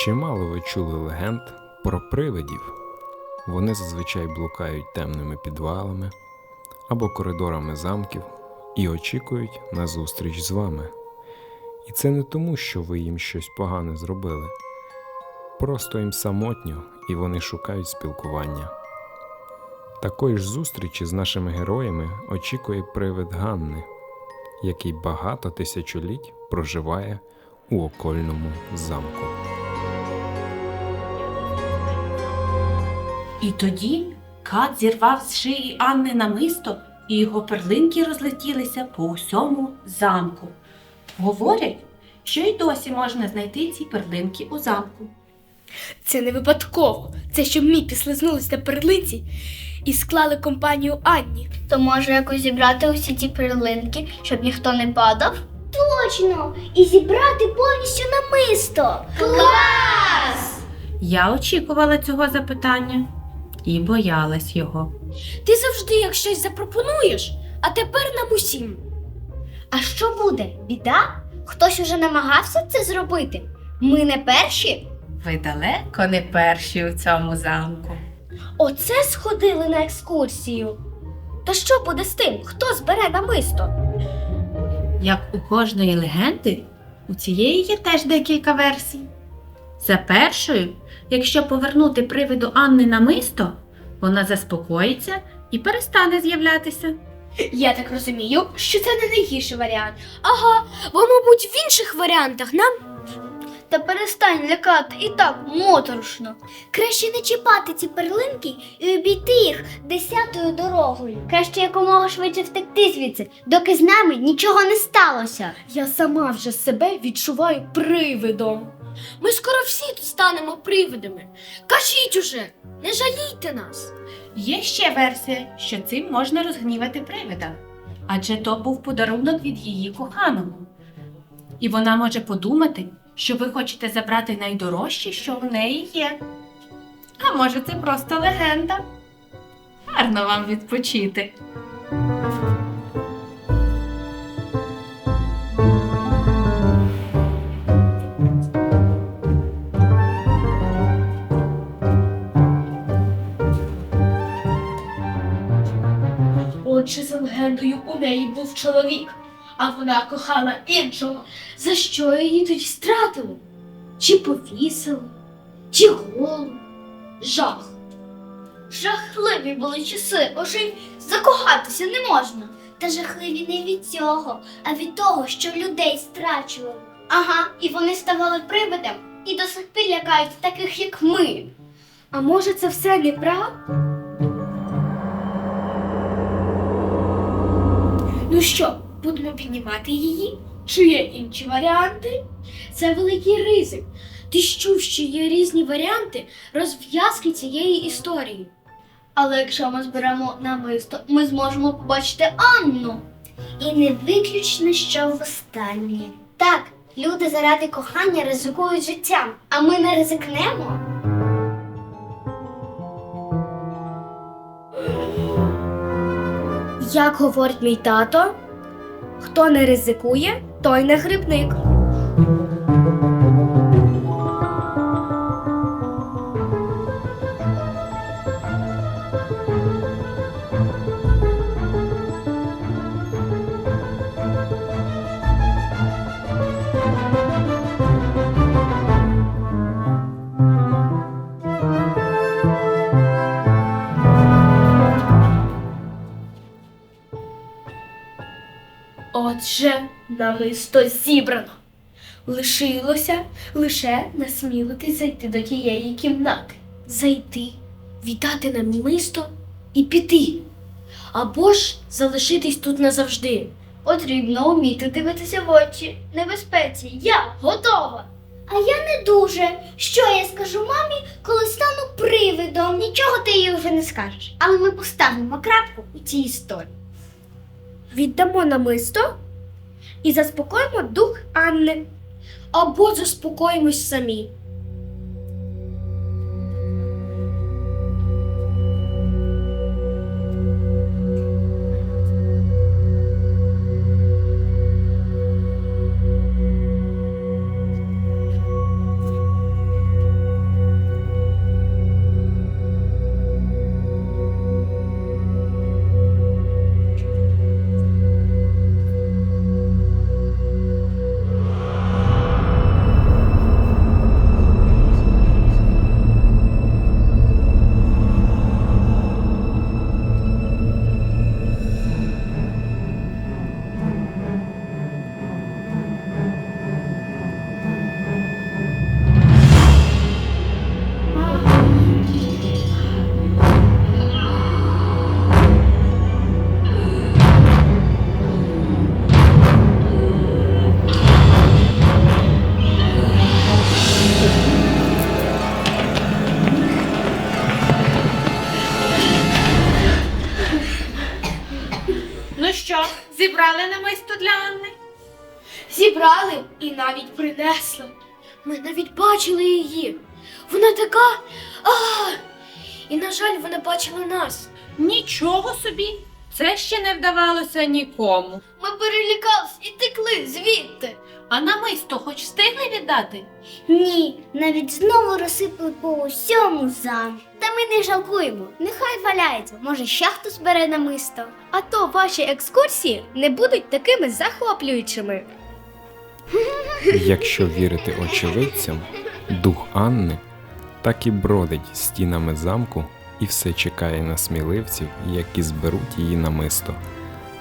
Чимало ви чули легенд про привидів. Вони зазвичай блукають темними підвалами або коридорами замків і очікують на зустріч з вами. І це не тому, що ви їм щось погане зробили. Просто їм самотньо і вони шукають спілкування. Такої ж зустрічі з нашими героями очікує привид Ганни, який багато тисячоліть проживає у окольному замку. І тоді кат зірвав з шиї Анни намисто, і його перлинки розлетілися по усьому замку. Говорять, що й досі можна знайти ці перлинки у замку. Це не випадково. Це щоб мі післизнулись на перлиці і склали компанію Анні. То може якось зібрати усі ті перлинки, щоб ніхто не падав? Точно! І зібрати повністю намисто. Клас! Я очікувала цього запитання і боялась його. Ти завжди як щось запропонуєш, а тепер нам усім. А що буде? Біда? Хтось уже намагався це зробити? Ми не перші? Ви далеко не перші у цьому замку. Оце сходили на екскурсію. Та що буде з тим, хто збере намисто? Як у кожної легенди, у цієї є теж декілька версій. За першою, якщо повернути привиду Анни на мисто, вона заспокоїться і перестане з'являтися. Я так розумію, що це не найгірший варіант. Ага, бо, мабуть, в інших варіантах нам Та перестань лякати і так моторошно. Краще не чіпати ці перлинки і обійти їх десятою дорогою. Краще якомога швидше втекти звідси, доки з нами нічого не сталося. я сама вже себе відчуваю привидом. Ми скоро всі тут станемо привидами. Кажіть уже, не жалійте нас. Є ще версія, що цим можна розгнівати привида, адже то був подарунок від її коханого. І вона може подумати, що ви хочете забрати найдорожче, що в неї є. А може, це просто легенда. Гарно вам відпочити. Отже, за легендою у неї був чоловік, а вона кохала іншого. За що її тоді стратили? Чи повісили, чи голу? Жах. Жахливі були часи, уже й закохатися не можна. Та жахливі не від цього, а від того, що людей страчували. Ага, і вони ставали привидом і до сих пір лякають таких, як ми. А може це все неправда? Ну що, будемо піднімати її? Чи є інші варіанти? Це великий ризик. Ти ж чув, що є різні варіанти розв'язки цієї історії. Але якщо ми зберемо намисто, ми зможемо побачити Анну. І не виключно, що востаннє. Так, люди заради кохання ризикують життям, а ми не ризикнемо. Як говорить мій тато, хто не ризикує, той не грибник. Отже, намисто зібрано. Лишилося лише насмілитись зайти до тієї кімнати. Зайти, віддати намисто і піти. Або ж залишитись тут назавжди. Потрібно вміти дивитися в очі. Небезпеці, я готова. А я не дуже. Що я скажу мамі, коли стану привидом? Нічого ти їй вже не скажеш. Але ми поставимо крапку у цій історії. Віддамо намисто і заспокоїмо дух Анни. Або заспокоїмось самі. Зібрали намисто для Анни? Зібрали і навіть принесли. Ми навіть бачили її. Вона така. А! І, на жаль, вона бачила нас. Нічого собі. Це ще не вдавалося нікому. Ми перелякались і текли звідти. А намисто хоч встигли віддати? Ні, навіть знову розсипали по усьому замку. Та ми не жалкуємо. Нехай валяється. Може, ще хтось бере намисто. А то ваші екскурсії не будуть такими захоплюючими. Якщо вірити очевидцям, дух Анни так і бродить стінами замку і все чекає на сміливців, які зберуть її намисто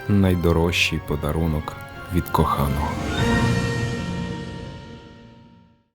найдорожчий подарунок від коханого.